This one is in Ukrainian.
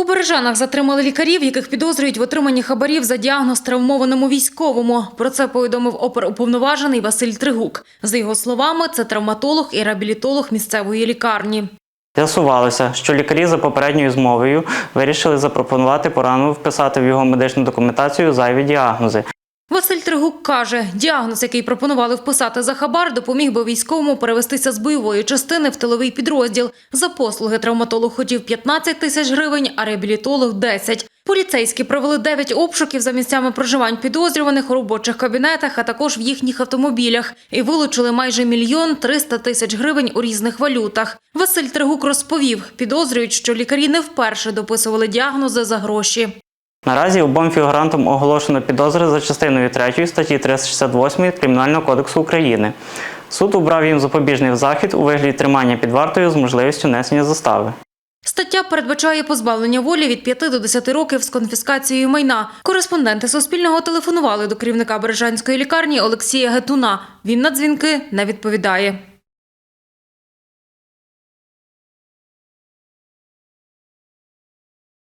У Бережанах затримали лікарів, яких підозрюють в отриманні хабарів за діагноз травмованому військовому. Про це повідомив оперуповноважений Василь Тригук. За його словами, це травматолог і реабілітолог місцевої лікарні. З'ясувалося, що лікарі за попередньою змовою вирішили запропонувати поранену вписати в його медичну документацію зайві діагнози. Василь Тригук каже, діагноз, який пропонували вписати за хабар, допоміг би військовому перевестися з бойової частини в тиловий підрозділ. За послуги травматолог хотів 15 тисяч гривень, а реабілітолог – 10. Поліцейські провели 9 обшуків за місцями проживань підозрюваних у робочих кабінетах, а також в їхніх автомобілях. І вилучили майже мільйон 300 тисяч гривень у різних валютах. Василь Тригук розповів, підозрюють, що лікарі не вперше дописували діагнози за гроші. Наразі обом фігурантам оголошено підозри за частиною 3 статті 368 Кримінального кодексу України. Суд обрав їм запобіжний захід у вигляді тримання під вартою з можливістю несення застави. Стаття передбачає позбавлення волі від 5 до 10 років з конфіскацією майна. Кореспонденти Суспільного телефонували до керівника Бережанської лікарні Олексія Гетуна. Він на дзвінки не відповідає.